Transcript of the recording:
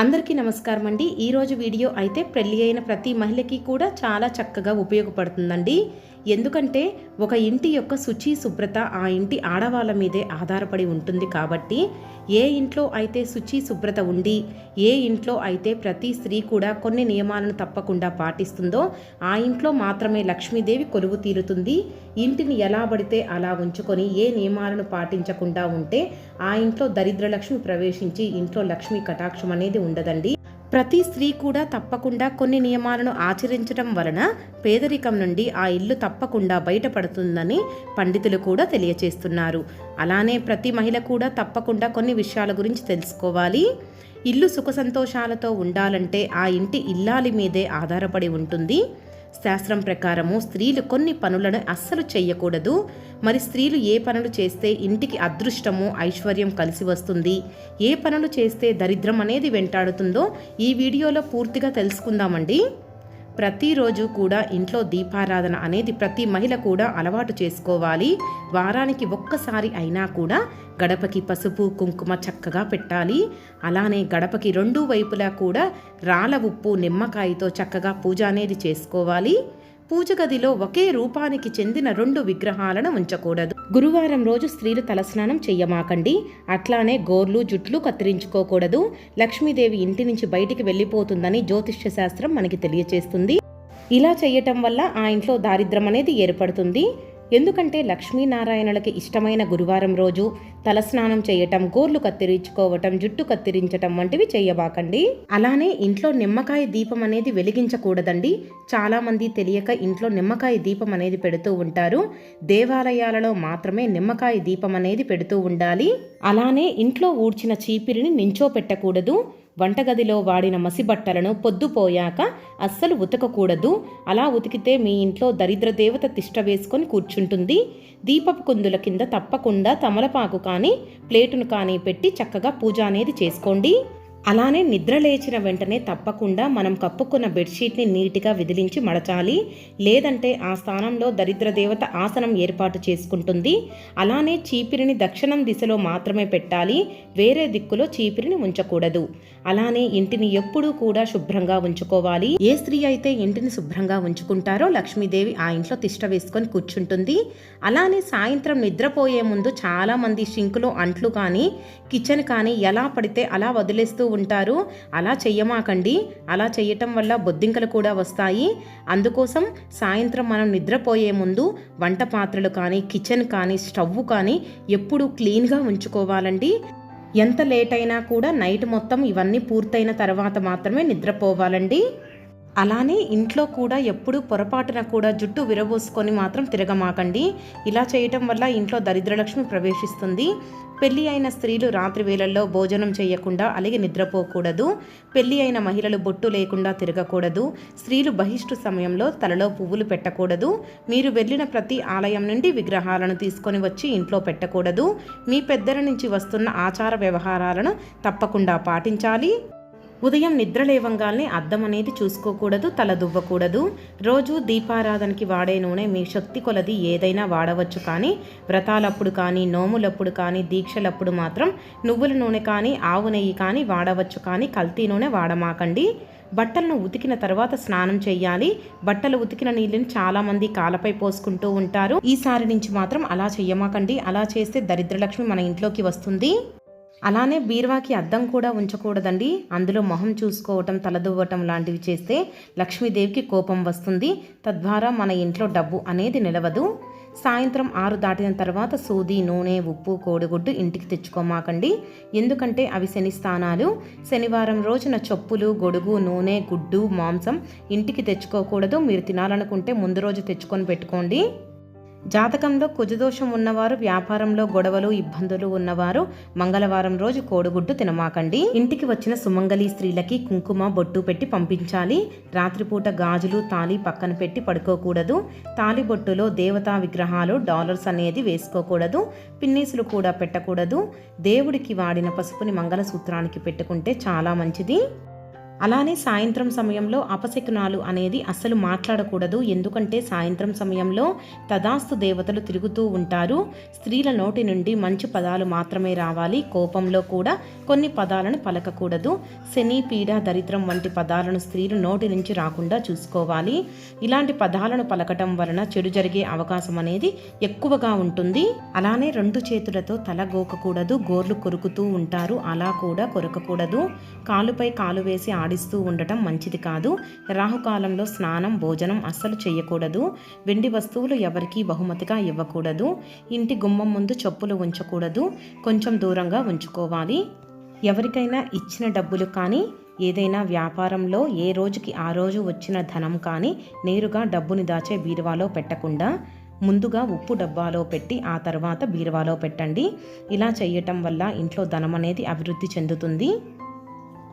అందరికీ నమస్కారం అండి ఈరోజు వీడియో అయితే పెళ్ళి అయిన ప్రతి మహిళకి కూడా చాలా చక్కగా ఉపయోగపడుతుందండి. ఎందుకంటే ఒక ఇంటి యొక్క శుచి శుభ్రత ఆ ఇంటి ఆడవాళ్ళ మీదే ఆధారపడి ఉంటుంది కాబట్టి ఏ ఇంట్లో అయితే శుచి శుభ్రత ఉండి ఏ ఇంట్లో అయితే ప్రతి స్త్రీ కూడా కొన్ని నియమాలను తప్పకుండా పాటిస్తుందో ఆ ఇంట్లో మాత్రమే లక్ష్మీదేవి కొలువు తీరుతుంది. ఇంటిని ఎలా పడితే అలా ఉంచుకొని ఏ నియమాలను పాటించకుండా ఉంటే ఆ ఇంట్లో దరిద్రలక్ష్మి ప్రవేశించి ఇంట్లో లక్ష్మీ కటాక్షం అనేది ఉండదండి. ప్రతి స్త్రీ కూడా తప్పకుండా కొన్ని నియమాలను ఆచరించడం వలన పేదరికం నుండి ఆ ఇల్లు తప్పకుండా బయటపడుతుందని పండితులు కూడా తెలియచేస్తున్నారు. అలానే ప్రతి మహిళ కూడా తప్పకుండా కొన్ని విషయాల గురించి తెలుసుకోవాలి. ఇల్లు సుఖ సంతోషాలతో ఉండాలంటే ఆ ఇంటి ఇల్లాలి మీదే ఆధారపడి ఉంటుంది. శాస్త్రం ప్రకారము స్త్రీలు కొన్ని పనులను అస్సలు చేయకూడదు మరి స్త్రీలు ఏ పనులు చేస్తే ఇంటికి అదృష్టము ఐశ్వర్యం కలిసి వస్తుంది. ఏ పనులు చేస్తే దరిద్రం అనేది వెంటాడుతుందో ఈ వీడియోలో పూర్తిగా తెలుసుకుందామండి. ప్రతిరోజు కూడా ఇంట్లో దీపారాధన అనేది ప్రతి మహిళ కూడా అలవాటు చేసుకోవాలి. వారానికి ఒక్కసారి అయినా కూడా గడపకి పసుపు కుంకుమ చక్కగా పెట్టాలి. అలానే గడపకి రెండు వైపులా కూడా రాళ్ళ ఉప్పు నిమ్మకాయతో చక్కగా పూజ అనేది చేసుకోవాలి. పూజ గదిలో ఒకే రూపానికి చెందిన రెండు విగ్రహాలను ఉంచకూడదు. గురువారం రోజు స్త్రీలు తలస్నానం చెయ్యమాకండి. అట్లానే గోర్లు జుట్లు కత్తిరించుకోకూడదు. లక్ష్మీదేవి ఇంటి నుంచి బయటికి వెళ్ళిపోతుందని జ్యోతిష్య శాస్త్రం మనకి తెలియచేస్తుంది. ఇలా చేయటం వల్ల ఆ ఇంట్లో దారిద్రం అనేది ఏర్పడుతుంది. ఎందుకంటే లక్ష్మీనారాయణులకి ఇష్టమైన గురువారం రోజు తలస్నానం చేయటం గోర్లు కత్తిరించుకోవటం జుట్టు కత్తిరించటం వంటివి చేయబాకండి. అలానే ఇంట్లో నిమ్మకాయ దీపం అనేది వెలిగించకూడదండి. చాలామంది తెలియక ఇంట్లో నిమ్మకాయ దీపం అనేది పెడుతూ ఉంటారు. దేవాలయాలలో మాత్రమే నిమ్మకాయ దీపం అనేది పెడుతూ ఉండాలి. అలానే ఇంట్లో ఊడ్చిన చీపిరిని నించో పెట్టకూడదు వంటగదిలో వాడిన మసిబట్టలను పొద్దుపోయాక అస్సలు ఉతకకూడదు. అలా ఉతికితే మీ ఇంట్లో దరిద్ర దేవత తిష్ట వేసుకొని కూర్చుంటుంది. దీపపు కుందుల కింద తప్పకుండా తమలపాకు కానీ ప్లేటును కానీ పెట్టి చక్కగా పూజ అనేది చేసుకోండి. అలానే నిద్ర లేచిన వెంటనే తప్పకుండా మనం కప్పుకున్న బెడ్షీట్ని నీట్గా విదిలించి మడచాలి. లేదంటే ఆ స్థానంలో దరిద్ర దేవత ఆసనం ఏర్పాటు చేసుకుంటుంది. అలానే చీపిరిని దక్షిణం దిశలో మాత్రమే పెట్టాలి. వేరే దిక్కులో చీపిరిని ఉంచకూడదు. అలానే ఇంటిని ఎప్పుడూ కూడా శుభ్రంగా ఉంచుకోవాలి. ఏ స్త్రీ అయితే ఇంటిని శుభ్రంగా ఉంచుకుంటారో లక్ష్మీదేవి ఆ ఇంట్లో తిష్ట వేసుకొని కూర్చుంటుంది. అలానే సాయంత్రం నిద్రపోయే ముందు చాలామంది షింకులో అంట్లు కానీ కిచెన్ కానీ ఎలా పడితే అలా వదిలేస్తూ ఉంటారు. అలా చెయ్యమాకండి. అలా చేయటం వల్ల బొద్దింకలు కూడా వస్తాయి. అందుకోసం సాయంత్రం మనం నిద్రపోయే ముందు వంట పాత్రలు కానీ కిచెన్ కానీ స్టవ్ కానీ ఎప్పుడూ క్లీన్గా ఉంచుకోవాలండి. ఎంత లేట్ అయినా కూడా నైట్ మొత్తం ఇవన్నీ పూర్తయిన తర్వాత మాత్రమే నిద్రపోవాలండి. అలానే ఇంట్లో కూడా ఎప్పుడూ పొరపాటున కూడా జుట్టు విరబోసుకొని మాత్రం తిరగమాకండి. ఇలా చేయటం వల్ల ఇంట్లో దరిద్రలక్ష్మి ప్రవేశిస్తుంది. పెళ్ళి అయిన స్త్రీలు రాత్రి వేళల్లో భోజనం చేయకుండా అలాగే నిద్రపోకూడదు. పెళ్ళి అయిన మహిళలు బొట్టు లేకుండా తిరగకూడదు. స్త్రీలు బహిష్టు సమయంలో తలలో పువ్వులు పెట్టకూడదు. మీరు వెళ్ళిన ప్రతి ఆలయం నుండి విగ్రహాలను తీసుకొని వచ్చి ఇంట్లో పెట్టకూడదు. మీ పెద్దల నుంచి వస్తున్న ఆచార వ్యవహారాలను తప్పకుండా పాటించాలి. ఉదయం నిద్ర అద్దం అనేది చూసుకోకూడదు తల దువ్వకూడదు. రోజు దీపారాధనకి వాడే నూనె మీ శక్తి కొలది ఏదైనా వాడవచ్చు కానీ వ్రతాలప్పుడు కానీ నోములప్పుడు కానీ దీక్షలప్పుడు మాత్రం నువ్వుల నూనె కానీ ఆవు నెయ్యి కానీ వాడవచ్చు కానీ కల్తీ నూనె వాడమాకండి. బట్టలను ఉతికిన తర్వాత స్నానం చేయాలి బట్టలు ఉతికిన నీళ్ళని చాలామంది కాలపై పోసుకుంటూ ఉంటారు. ఈసారి నుంచి మాత్రం అలా చెయ్యమాకండి. అలా చేస్తే దరిద్రలక్ష్మి మన ఇంట్లోకి వస్తుంది. అలానే బీరువాకి అద్దం కూడా ఉంచకూడదండి. అందులో మొహం చూసుకోవటం తలదువ్వటం లాంటివి చేస్తే లక్ష్మీదేవికి కోపం వస్తుంది. తద్వారా మన ఇంట్లో డబ్బు అనేది నిలవదు. సాయంత్రం ఆరు దాటిన తర్వాత సూది నూనె ఉప్పు కోడిగుడ్డు ఇంటికి తెచ్చుకోమాకండి. ఎందుకంటే అవి శని స్థానాలు. శనివారం రోజున చొప్పులు గొడుగు నూనె గుడ్డు మాంసం ఇంటికి తెచ్చుకోకూడదు. మీరు తినాలనుకుంటే ముందు రోజు తెచ్చుకొని పెట్టుకోండి. జాతకంలో కుజదోషం ఉన్నవారు వ్యాపారంలో గొడవలు ఇబ్బందులు ఉన్నవారు మంగళవారం రోజు కోడిగుడ్డు తినమాకండి. ఇంటికి వచ్చిన సుమంగళి స్త్రీలకి కుంకుమ బొట్టు పెట్టి పంపించాలి. రాత్రిపూట గాజులు తాళి పక్కన పెట్టి పడుకోకూడదు. తాళి బొట్టులో దేవతా విగ్రహాలు డాలర్స్ అనేది వేసుకోకూడదు. పిన్నీసులు కూడా పెట్టకూడదు. దేవుడికి వాడిన పసుపుని మంగళసూత్రానికి పెట్టుకుంటే చాలా మంచిది. అలానే సాయంత్రం సమయంలో అపశకునాలు అనేది అస్సలు మాట్లాడకూడదు. ఎందుకంటే సాయంత్రం సమయంలో తదాస్తు దేవతలు తిరుగుతూ ఉంటారు. స్త్రీల నోటి నుండి మంచి పదాలు మాత్రమే రావాలి. కోపంలో కూడా కొన్ని పదాలను పలకకూడదు. శని పీడ దరిద్రం వంటి పదాలను స్త్రీలు నోటి నుంచి రాకుండా చూసుకోవాలి. ఇలాంటి పదాలను పలకటం వలన చెడు జరిగే అవకాశం అనేది ఎక్కువగా ఉంటుంది. అలానే రెండు చేతులతో తల గోకకూడదు. గోర్లు కొరుకుతూ ఉంటారు. అలా కూడా కొరకకూడదు. కాలుపై కాలు వేసి ఆడిస్తూ ఉండటం మంచిది కాదు. రాహుకాలంలో స్నానం భోజనం అస్సలు చేయకూడదు వెండి వస్తువులు ఎవరికీ బహుమతిగా ఇవ్వకూడదు. ఇంటి గుమ్మం ముందు చెప్పులు ఉంచకూడదు. కొంచెం దూరంగా ఉంచుకోవాలి. ఎవరికైనా ఇచ్చిన డబ్బులు కానీ ఏదైనా వ్యాపారంలో ఏ రోజుకి ఆ రోజు వచ్చిన ధనం కానీ నేరుగా డబ్బుని దాచే బీరువాలో పెట్టకుండా ముందుగా ఉప్పు డబ్బాలో పెట్టి ఆ తర్వాత బీరువాలో పెట్టండి. ఇలా చేయటం వల్ల ఇంట్లో ధనం అనేది అభివృద్ధి చెందుతుంది.